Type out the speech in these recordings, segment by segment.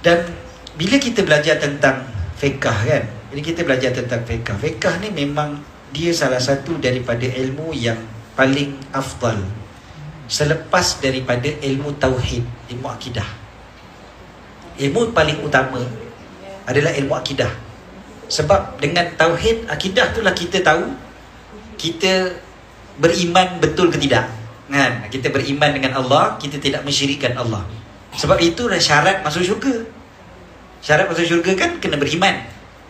Dan bila kita belajar tentang fiqah kan, bila kita belajar tentang fiqah, fiqah ni memang dia salah satu daripada ilmu yang paling afdal selepas daripada ilmu tauhid, ilmu akidah. Ilmu paling utama adalah ilmu akidah. Sebab dengan tauhid akidah itulah kita tahu kita beriman betul ke tidak. Kan? Kita beriman dengan Allah, kita tidak mensyirikkan Allah. Sebab itu dah syarat masuk syurga. Syarat masuk syurga kan kena beriman.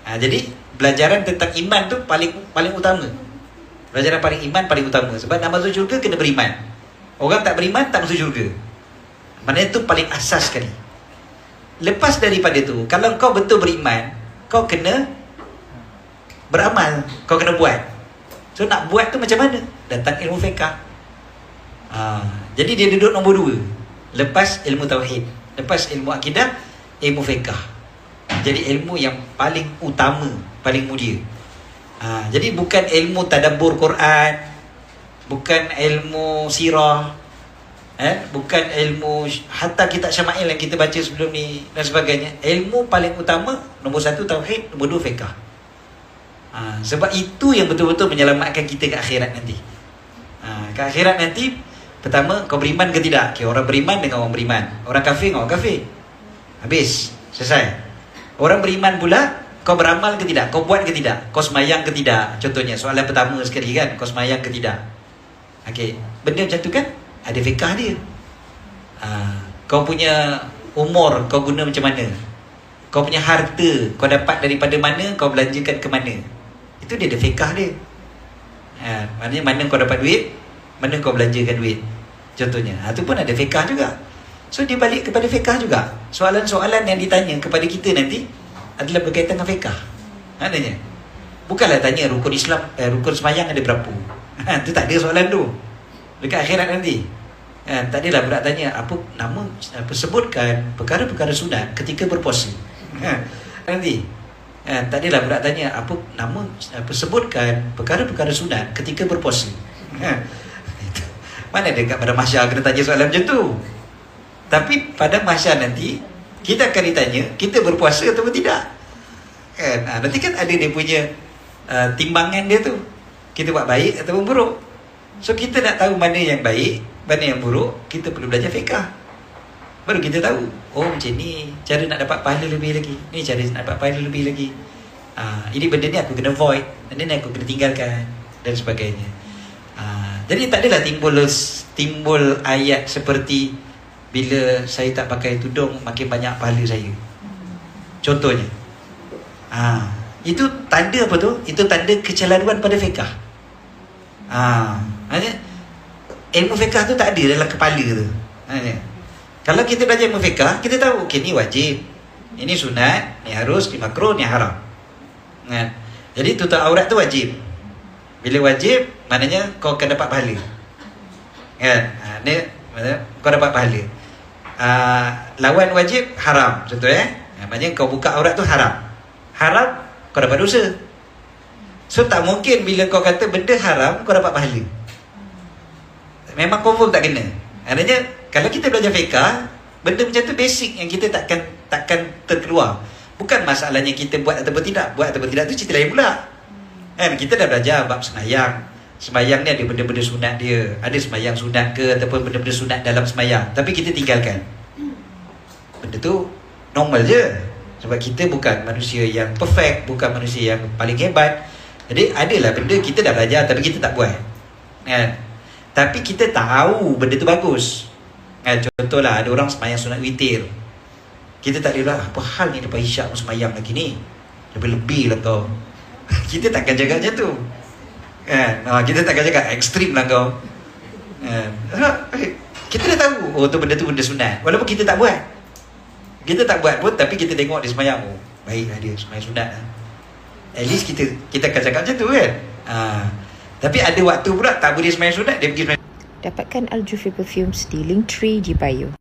Ha, jadi pelajaran tentang iman tu paling paling utama. Pelajaran paling iman paling utama. Sebab nak masuk syurga kena beriman. Orang tak beriman tak masuk syurga. Maknanya itu paling asas sekali. Lepas daripada tu, kalau kau betul beriman, kau kena beramal, kau kena buat. So nak buat tu macam mana? Datang ilmu fiqah. Ha, jadi dia duduk nombor dua. Lepas ilmu tauhid, lepas ilmu akidah, ilmu fiqah. Jadi ilmu yang paling utama, paling mulia. Ha, jadi bukan ilmu tadabbur Quran, bukan ilmu sirah, eh bukan ilmu hatta kitab syama'il yang kita baca sebelum ni dan sebagainya ilmu paling utama nombor satu tauhid nombor dua fiqah ha, sebab itu yang betul-betul menyelamatkan kita ke akhirat nanti ha, ke akhirat nanti pertama kau beriman ke tidak? Okay, orang beriman dengan orang beriman. Orang kafir dengan orang kafir. Habis selesai. Orang beriman pula kau beramal ke tidak? Kau buat ke tidak? Kau semayang ke tidak? Contohnya soalan pertama sekali kan kau semayang ke tidak? Okey, benda macam tu kan? Ada fiqah dia. Ha, kau punya umur kau guna macam mana? Kau punya harta kau dapat daripada mana? Kau belanjakan ke mana? Itu dia ada fiqah dia. Ha, maknanya mana kau dapat duit, mana kau belanjakan duit. Contohnya. Ha, tu pun ada fiqah juga. So dia balik kepada fiqah juga. Soalan-soalan yang ditanya kepada kita nanti adalah berkaitan dengan fiqah. Maknanya. Bukanlah tanya rukun Islam, eh, rukun semayang ada berapa. Ha, tu tak ada soalan tu dekat akhirat nanti. Ha, tak adalah budak tanya apa nama apa sebutkan perkara-perkara sunat ketika berpuasa. Ha, nanti. Ha, tak adalah budak tanya apa nama apa sebutkan perkara-perkara sunat ketika berpuasa. Ha, itu. Mana dekat pada mahsyar kena tanya soalan macam tu. Tapi pada mahsyar nanti kita akan ditanya kita berpuasa atau tidak. Kan? Ha, nanti kan ada dia punya uh, timbangan dia tu. Kita buat baik ataupun buruk. So kita nak tahu mana yang baik, mana yang buruk, kita perlu belajar fiqah. Baru kita tahu, oh macam ni cara nak dapat pahala lebih lagi. Ni cara nak dapat pahala lebih lagi. Ah, ini benda ni aku kena void, benda ni aku kena tinggalkan dan sebagainya. Jadi tak adalah timbul timbul ayat seperti bila saya tak pakai tudung makin banyak pahala saya. Contohnya. Ah, itu tanda apa tu? Itu tanda kecelaruan pada fiqah. Ah, Maksudnya Ilmu fiqah tu tak ada dalam kepala tu Maksudnya Kalau kita belajar ilmu fiqah Kita tahu Okay ni wajib Ini sunat Ni harus Ni makruh Ni haram kan? Jadi tutup aurat tu wajib Bila wajib Maknanya kau akan dapat pahala Kan ha, Ni Maksudnya Kau dapat pahala uh, Lawan wajib Haram Contoh eh ha, Maknanya kau buka aurat tu haram Haram Kau dapat dosa So tak mungkin bila kau kata benda haram kau dapat pahala. Memang confirm tak kena. Maknanya kalau kita belajar fiqah, benda macam tu basic yang kita takkan takkan terkeluar. Bukan masalahnya kita buat ataupun tidak. Buat ataupun tidak tu cerita lain pula. Kan kita dah belajar bab semayang. Semayang ni ada benda-benda sunat dia. Ada semayang sunat ke ataupun benda-benda sunat dalam semayang. Tapi kita tinggalkan. Benda tu normal je. Sebab kita bukan manusia yang perfect, bukan manusia yang paling hebat. Jadi adalah benda kita dah belajar tapi kita tak buat. Kan? Tapi kita tahu benda tu bagus. Kan? Contohlah ada orang semayang sunat witir. Kita tak ada lah, apa hal ni lepas isyak semayang lagi ni? Lebih-lebih lah kau. Kita takkan jaga macam tu. Kan? Ha, kita takkan jaga ekstrim lah kau. Kan? Kita dah tahu, oh tu benda tu benda sunat. Walaupun kita tak buat. Kita tak buat pun tapi kita tengok dia semayang. Oh, baiklah dia semayang sunat lah. At least kita kita akan cakap macam tu kan. Ha. Tapi ada waktu pula tak boleh semayang sunat dia pergi semayang. Dapatkan Al-Jufi Perfumes di Linktree di bio.